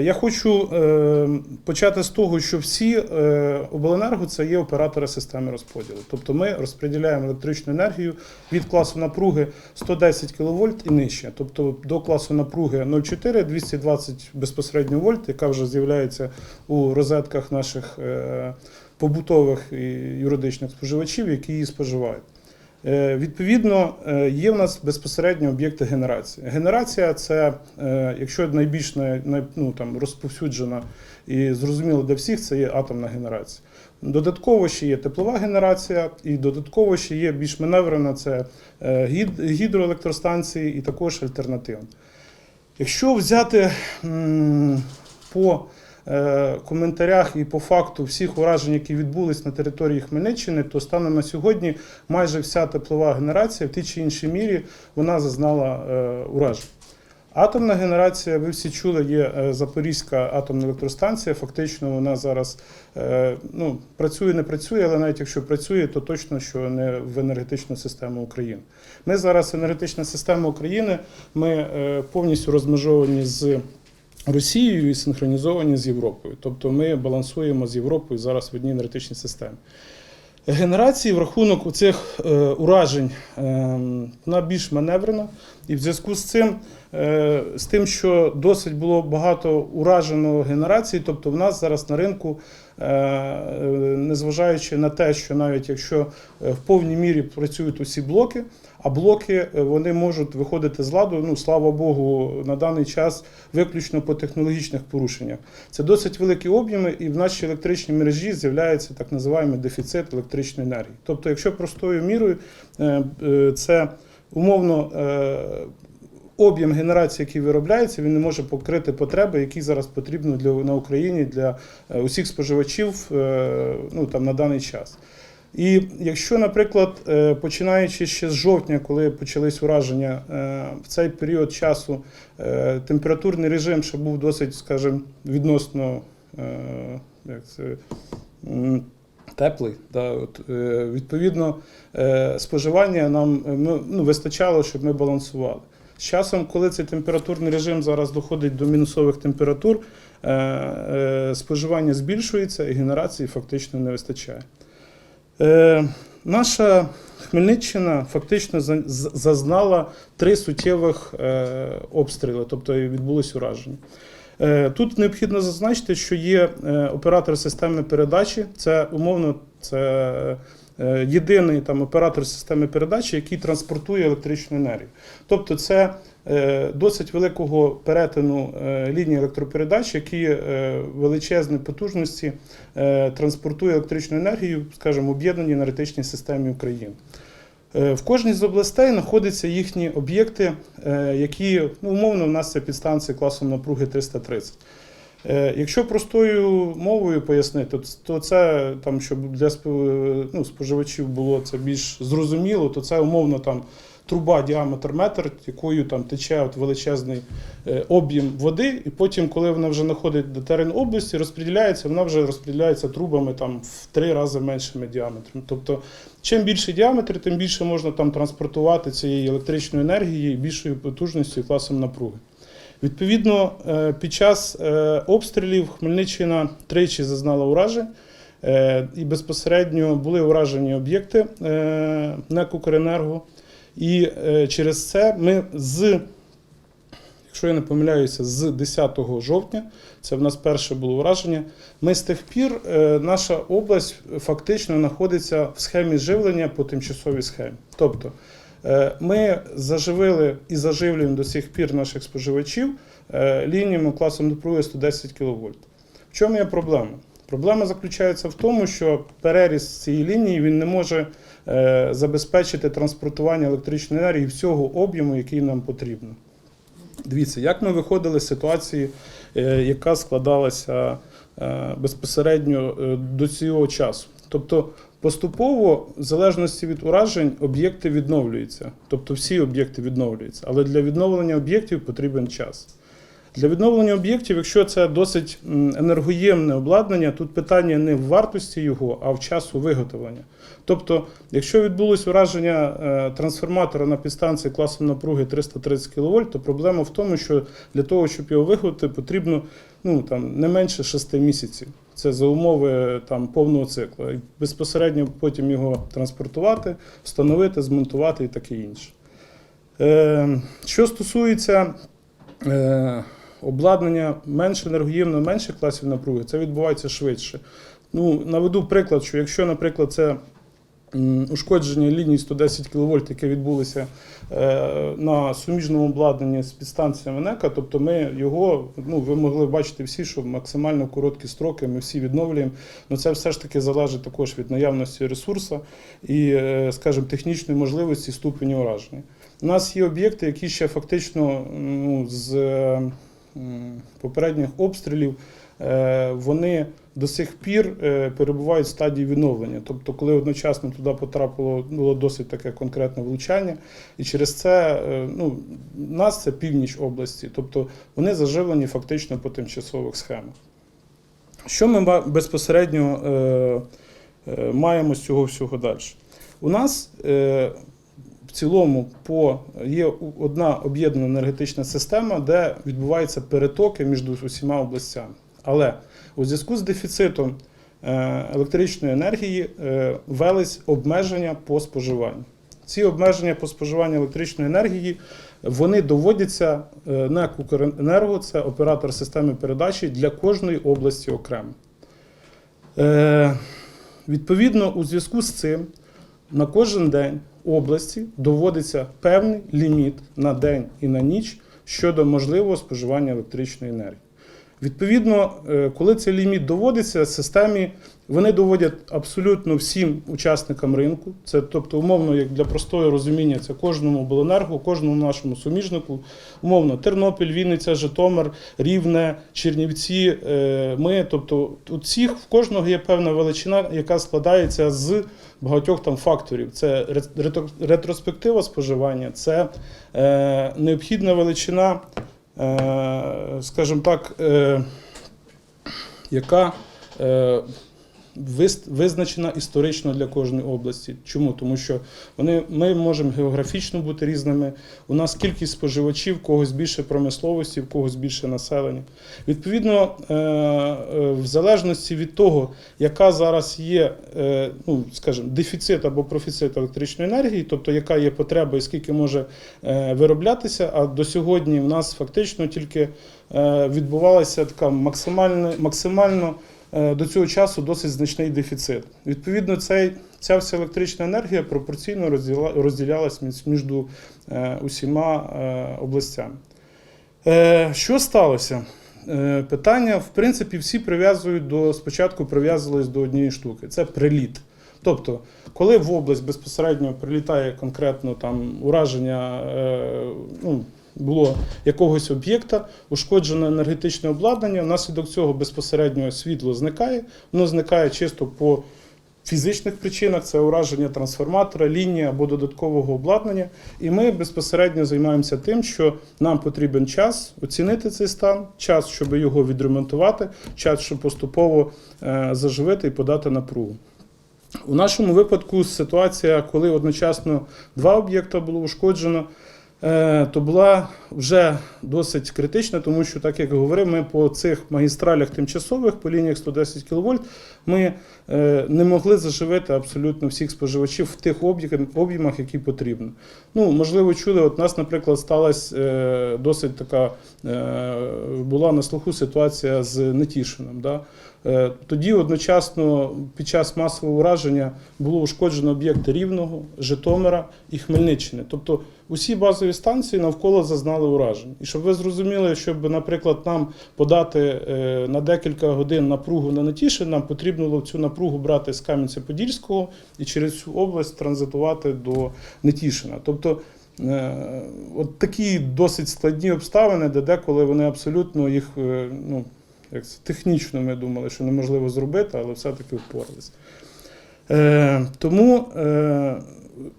Я хочу е, почати з того, що всі е, обленерго це є оператори системи розподілу. Тобто ми розподіляємо електричну енергію від класу напруги 110 кВт і нижче, тобто до класу напруги 0,4 220 безпосередньо вольт, яка вже з'являється у розетках наших е, побутових і юридичних споживачів, які її споживають. Е, Відповідно, е, є в нас безпосередньо об'єкти генерації. Генерація це, е, якщо найбільш най- най- ну, там, розповсюджена і зрозуміло для всіх, це є атомна генерація. Додатково ще є теплова генерація, і додатково ще є більш маневрена це гідроелектростанції і також альтернативна. Якщо взяти по коментарях і по факту всіх уражень, які відбулись на території Хмельниччини, то станом на сьогодні майже вся теплова генерація в тій чи іншій мірі вона зазнала е, уражень. Атомна генерація, ви всі чули, є е, Запорізька атомна електростанція. Фактично вона зараз е, ну, працює, не працює, але навіть якщо працює, то точно що не в енергетичну систему України. Ми зараз енергетична система України, ми е, повністю розмежовані з Росією і синхронізовані з Європою. Тобто ми балансуємо з Європою зараз в одній енергетичній системі. Генерації в рахунок цих е, уражень е, вона більш маневрена, і в зв'язку з цим, е, з тим, що досить було багато уражено генерацій, тобто в нас зараз на ринку, е, е, незважаючи на те, що навіть якщо в повній мірі працюють усі блоки, а блоки вони можуть виходити з ладу, ну слава Богу, на даний час виключно по технологічних порушеннях. Це досить великі об'єми, і в нашій електричній мережі з'являється так називаємий дефіцит електричної енергії. Тобто, якщо простою мірою, це умовно. е, Об'єм генерації, який виробляється, він не може покрити потреби, які зараз потрібні для на Україні для е, усіх споживачів е, ну, там, на даний час. І якщо, наприклад, починаючи ще з жовтня, коли почались ураження, в цей період часу температурний режим ще був досить, скажімо, відносно як це, теплий. Да, от, е, відповідно, е, споживання нам е, ну, вистачало, щоб ми балансували. З часом, коли цей температурний режим зараз доходить до мінусових температур, споживання збільшується і генерації фактично не вистачає. Наша Хмельниччина фактично зазнала три суттєвих обстріли, тобто відбулось ураження. Е, Тут необхідно зазначити, що є е, оператор системи передачі, це умовно це е, єдиний там оператор системи передачі, який транспортує електричну енергію. Тобто, це досить великого перетину лінії електропередач, які величезні потужності транспортує електричну енергію, скажімо, в об'єднаній енергетичній системі України. Е, В кожній з областей знаходяться їхні об'єкти, е, які ну, умовно в нас це підстанції класом напруги 330. Е, Якщо простою мовою пояснити, то це там, щоб для ну, споживачів було це більш зрозуміло, то це умовно там труба діаметр метр, якою там тече от величезний е, об'єм води, і потім, коли вона вже знаходить до терен області, розподіляється, вона вже розподіляється трубами там в три рази меншими діаметрами. Тобто, чим більший діаметр, тим більше можна там транспортувати цієї електричної енергії більшою потужністю і класом напруги. Відповідно, е, під час е, обстрілів Хмельниччина тричі зазнала уражень. І безпосередньо були уражені об'єкти НЕК «Укренерго». І е, через це ми з, якщо я не помиляюся, з 10 жовтня, це в нас перше було ураження. Ми з тих пір, е, наша область фактично знаходиться в схемі живлення по тимчасовій схемі. Тобто е, ми заживили і заживлюємо до сих пір наших споживачів лініями класом напруги 110 кВт. В чому є проблема? Проблема заключається в тому, що переріз цієї лінії він не може е, забезпечити транспортування електричної енергії всього об'єму, який нам потрібно. Дивіться, як ми виходили з ситуації, е, яка складалася е, безпосередньо до цього часу. Тобто поступово, в залежності від уражень, об'єкти відновлюються. Тобто всі об'єкти відновлюються. Але для відновлення об'єктів потрібен час. Для відновлення об'єктів, якщо це досить енергоємне обладнання, тут питання не в вартості його, а в часу виготовлення. Тобто, якщо відбулось ураження е, трансформатора на підстанції класом напруги 330 кВт, то проблема в тому, що для того, щоб його виготовити, потрібно ну, там, не менше 6 місяців. Це за умови там, повного циклу. І безпосередньо потім його транспортувати, встановити, змонтувати і таке інше. Е, що стосується е, обладнання менш енергоємного, менших класів напруги, це відбувається швидше. Ну, наведу приклад, що якщо, наприклад, це ушкодження лінії 110 кВт, яке відбулося е, на суміжному обладнанні з підстанціями НЕКа, тобто ми його, ну, ви могли бачити всі, що максимально короткі строки ми всі відновлюємо. Ну це все ж таки залежить також від наявності ресурсу і, е, скажімо, технічної можливості ступені ураження. У нас є об'єкти, які ще фактично ну, з е, попередніх обстрілів е, вони до сих пір е, перебувають в стадії відновлення. Тобто, коли одночасно туди потрапило було досить таке конкретне влучання, і через це е, ну, нас це північ області, тобто вони заживлені фактично по тимчасових схемах. Що ми безпосередньо маємо з цього всього далі? У нас цілому по, є одна об'єднана енергетична система, де відбуваються перетоки між усіма областями. Але у зв'язку з дефіцитом е, електричної енергії е, ввелись обмеження по споживанню. Ці обмеження по споживанню електричної енергії вони доводяться е, НЕК «Укренерго», це оператор системи передачі для кожної області окремо. Відповідно, у зв'язку з цим на кожен день області доводиться певний ліміт на день і на ніч щодо можливого споживання електричної енергії. Відповідно, е, коли цей ліміт доводиться, системі вони доводять абсолютно всім учасникам ринку. Це, тобто, умовно, як для простого розуміння, це кожному обленерго, кожному нашому суміжнику, умовно, Тернопіль, Вінниця, Житомир, Рівне, Чернівці, е, ми. Тобто, у всіх в кожного є певна величина, яка складається з багатьох там факторів. Це ретроспектива споживання, це е, необхідна величина, е, скажімо так, яка визначена історично для кожної області. Чому? Тому що вони, ми можемо географічно бути різними. У нас кількість споживачів, в когось більше промисловості, в когось більше населення. Відповідно, е, е, в залежності від того, яка зараз є, е, ну скажімо, дефіцит або профіцит електричної енергії, тобто яка є потреба і скільки може вироблятися. А до сьогодні в нас фактично тільки відбувалася така максимально, максимально до цього часу досить значний дефіцит. Відповідно, цей, ця вся електрична енергія пропорційно розділялась між, е, усіма е, областями. Е, Що сталося? Е, Питання, в принципі, всі прив'язують до спочатку прив'язувались до однієї штуки це приліт. Тобто, коли в область безпосередньо прилітає конкретно там ураження, е, ну, було якогось об'єкта, ушкоджене енергетичне обладнання, внаслідок цього безпосередньо світло зникає, воно зникає чисто по фізичних причинах, це ураження трансформатора, лінії або додаткового обладнання. І ми безпосередньо займаємося тим, що нам потрібен час оцінити цей стан, час, щоб його відремонтувати, час, щоб поступово е, заживити і подати напругу. У нашому випадку ситуація, коли одночасно два об'єкта було ушкоджено, то була вже досить критична, тому що, так як я говорив, ми по цих магістралях тимчасових, по лініях 110 кВт, ми е, не могли заживити абсолютно всіх споживачів в тих об'єм- об'ємах, які потрібно. Ну, можливо, чули, от нас, наприклад, сталася е, досить така е, була на слуху ситуація з Нетішином. Да? Е, Тоді одночасно під час масового ураження було ушкоджено об'єкти Рівного, Житомира і Хмельниччини. Тобто усі базові станції навколо зазнали уражень. І щоб ви зрозуміли, щоб, наприклад, нам подати е, на декілька годин напругу на Нетішин, нам потрібно було цю напругу брати з Кам'янця-Подільського і через всю область транзитувати до Нетішина. Тобто Е, От такі досить складні обставини, де деколи вони абсолютно їх ну, як це, технічно ми думали, що неможливо зробити, але все-таки впоралися. Е, тому е,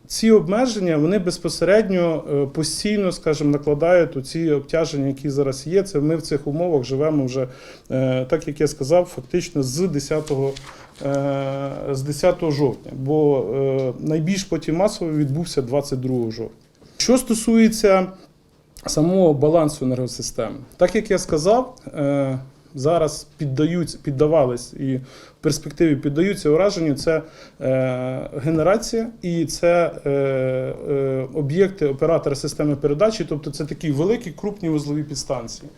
ці обмеження вони безпосередньо е, постійно, скажімо, накладають у ці обтяження, які зараз є. Це ми в цих умовах живемо вже, е, так як я сказав, фактично з 10, е, з 10 жовтня, бо е, найбільш потім масово відбувся 22 жовтня. Що стосується самого балансу енергосистеми, так як я сказав, е, зараз піддаються, піддавались і в перспективі піддаються ураженню це е, генерація і це е, е, об'єкти оператора системи передачі, тобто це такі великі крупні вузлові підстанції.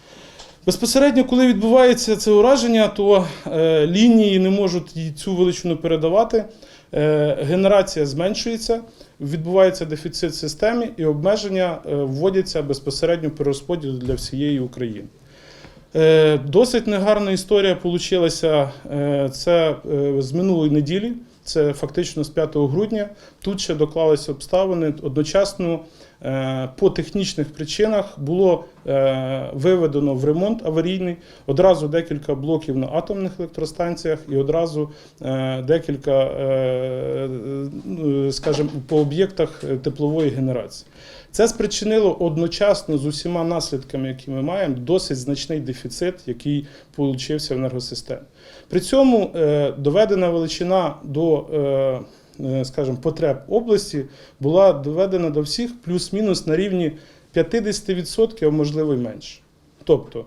Безпосередньо, коли відбувається це ураження, то е, лінії не можуть цю величину передавати. Е, генерація зменшується, відбувається дефіцит в системі і обмеження е, вводяться безпосередньо по розподілу для всієї України. Е, Досить негарна історія вийшла це е, з минулої неділі, це фактично з 5 грудня. Тут ще доклалися обставини. Одночасно е, по технічних причинах було е, виведено в ремонт аварійний одразу декілька блоків на атомних електростанціях і одразу е, декілька, е, е, скажімо, по об'єктах е, теплової генерації. Це спричинило одночасно з усіма наслідками, які ми маємо, досить значний дефіцит, який получився в енергосистемі. При цьому е, доведена величина до, е, е, скажімо, потреб області була доведена до всіх плюс-мінус на рівні 50%, а можливо й менше. Тобто,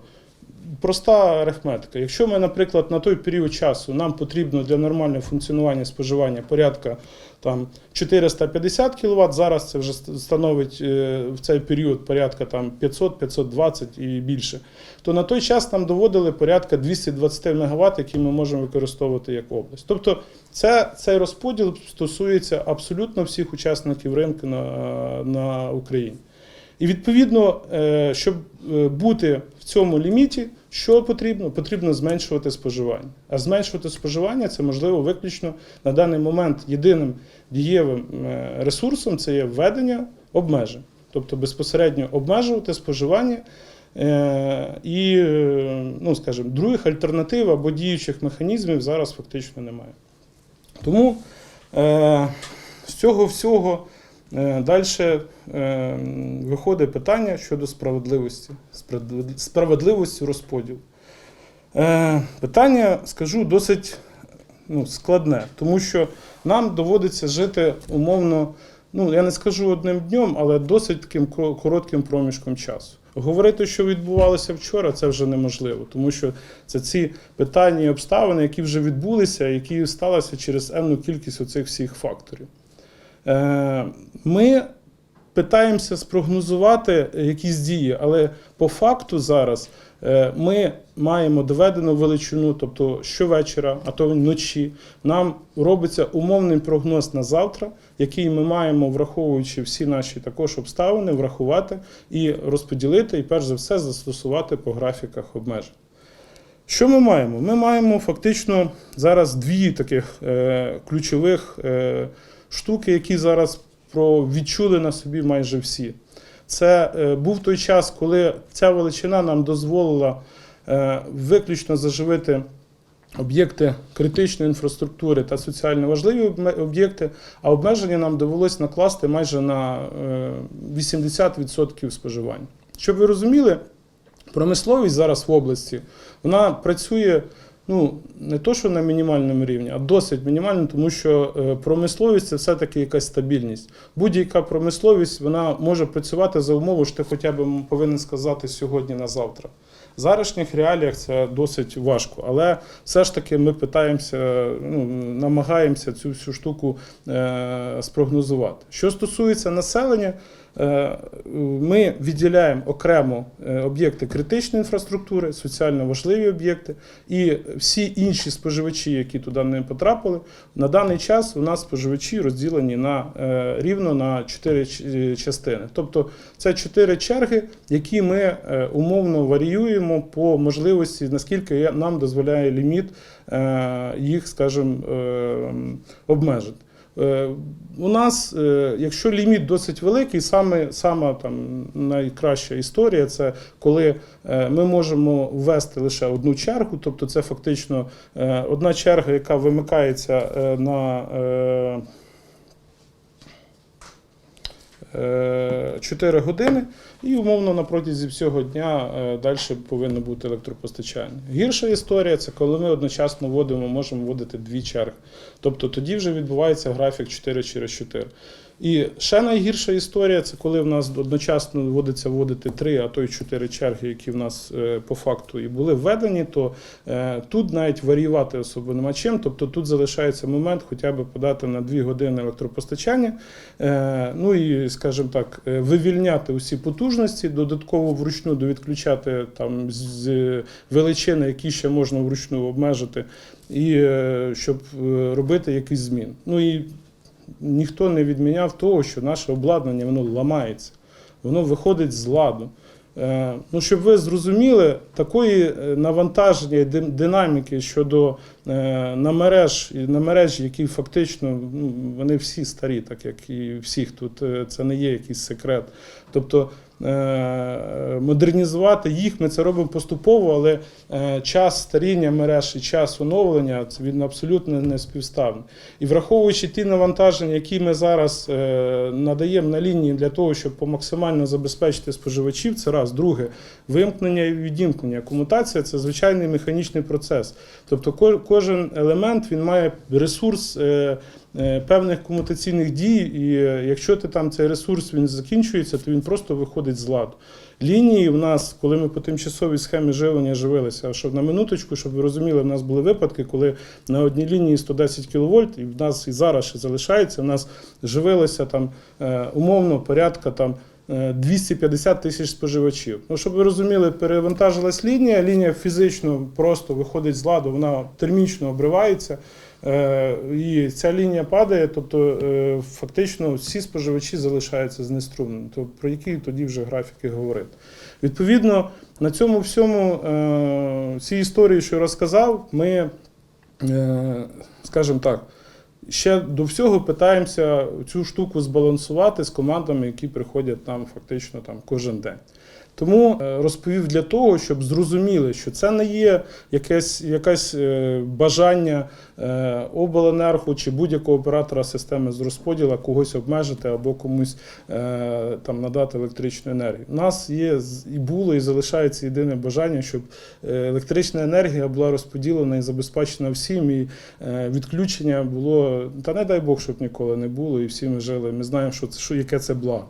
проста арифметика. Якщо ми, наприклад, на той період часу нам потрібно для нормального функціонування споживання порядка там 450 кВт, зараз це вже становить е, в цей період порядка там 500-520 і більше, то на той час нам доводили порядка 220 МВт, які ми можемо використовувати як область. Тобто це, цей розподіл стосується абсолютно всіх учасників ринку на, на Україні. І відповідно, е, щоб е, бути в цьому ліміті, що потрібно? Потрібно зменшувати споживання. А зменшувати споживання це можливо виключно на даний момент єдиним дієвим е, ресурсом це є введення обмежень, тобто безпосередньо обмежувати споживання. І, ну, скажімо, других альтернатив або діючих механізмів зараз фактично немає. Тому з цього всього далі е, виходить питання щодо справедливості, справедливості розподілу. Е, питання, скажу, досить ну, складне, тому що нам доводиться жити умовно, ну я не скажу одним днем, але досить таким коротким проміжком часу. Говорити, що відбувалося вчора, це вже неможливо, тому що це ці питання і обставини, які вже відбулися, які сталися через енну кількість оцих всіх факторів. Е, Ми питаємося спрогнозувати якісь дії, але по факту зараз е, ми маємо доведену величину, тобто щовечора, а то вночі, нам робиться умовний прогноз на завтра, який ми маємо, враховуючи всі наші також обставини, врахувати і розподілити, і перш за все застосувати по графіках обмежень. Що ми маємо? Ми маємо фактично зараз дві таких е, ключових е, штуки, які зараз відчули на собі майже всі. Це е, був той час, коли ця величина нам дозволила е, виключно заживити об'єкти критичної інфраструктури та соціально важливі об'єкти, а обмеження нам довелось накласти майже на е, 80% споживання. Щоб ви розуміли, промисловість зараз в області вона працює ну, не то, що на мінімальному рівні, а досить мінімально, тому що е, промисловість це все-таки якась стабільність. Будь-яка промисловість вона може працювати за умови, що ти хоча б повинен сказати сьогодні на завтра. В зарашніх реаліях це досить важко, але все ж таки ми питаємося, ну, намагаємося цю всю штуку е, спрогнозувати. Що стосується населення, ми відділяємо окремо е, об'єкти критичної інфраструктури, соціально важливі об'єкти і всі інші споживачі, які туди не потрапили. На даний час у нас споживачі розділені на е, рівно на чотири частини. Тобто це чотири черги, які ми е, умовно варіюємо по можливості, наскільки нам дозволяє ліміт е, їх, скажімо, е, обмежити. Е, У нас, е, якщо ліміт досить великий, саме сама там найкраща історія це коли е, ми можемо ввести лише одну чергу, тобто це фактично одна черга, яка вимикається на 4 години, і умовно на протязі всього дня далі повинно бути електропостачання. Гірша історія це коли ми одночасно вводимо, можемо вводити дві черги. Тобто тоді вже відбувається графік 4 через 4. І ще найгірша історія це коли в нас одночасно вводиться вводити три, а то й чотири черги, які в нас е, по факту і були введені, то е, тут навіть варіювати особо нема чим. Тобто тут залишається момент хоча б подати на дві години електропостачання, е, ну і, скажімо так, вивільняти усі потужності, додатково вручну довідключати там з величини, які ще можна вручну обмежити, і щоб робити якісь зміни. Ну і ніхто не відміняв того, що наше обладнання воно ламається, воно виходить з ладу. Е, Ну, щоб ви зрозуміли, такої е, навантаження і динаміки щодо е, на мереж, на мережі, які фактично ну, вони всі старі, так як і всіх тут, це не є якийсь секрет. Тобто модернізувати їх ми це робимо поступово, але е, час старіння мереж і час оновлення це він абсолютно не співставний. І враховуючи ті навантаження, які ми зараз е, надаємо на лінії для того, щоб максимально забезпечити споживачів, це раз. Друге, вимкнення і відімкнення. Комутація це звичайний механічний процес. Тобто кожен елемент він має ресурс. Е, Певних комутаційних дій, і е, якщо ти там цей ресурс він закінчується, то він просто виходить з ладу. Лінії в нас, коли ми по тимчасовій схемі живлення живилися, щоб на минуточку, щоб ви розуміли, в нас були випадки, коли на одній лінії 110 кВт, і в нас і зараз ще залишається, в нас живилося там е, умовно порядка там. е, 250 тисяч споживачів. Ну, щоб ви розуміли, перевантажилась лінія, лінія фізично просто виходить з ладу, вона термічно обривається. Е, І ця лінія падає, тобто е, фактично всі споживачі залишаються знеструмлені. То про які тоді вже графіки говорити? Відповідно, на цьому всьому е, цій історії, що я розказав, ми, е, скажімо так, ще до всього питаємося цю штуку збалансувати з командами, які приходять нам фактично там кожен день. Тому е, розповів для того, щоб зрозуміли, що це не є якесь, якесь е, бажання е, обленерго чи будь-якого оператора системи з розподілу когось обмежити або комусь там надати електричну енергію. У нас є і було, і залишається єдине бажання, щоб електрична енергія була розподілена і забезпечена всім, і відключення було та не дай Бог, щоб ніколи не було, і всі ми жили. Ми знаємо, що це що яке це благо.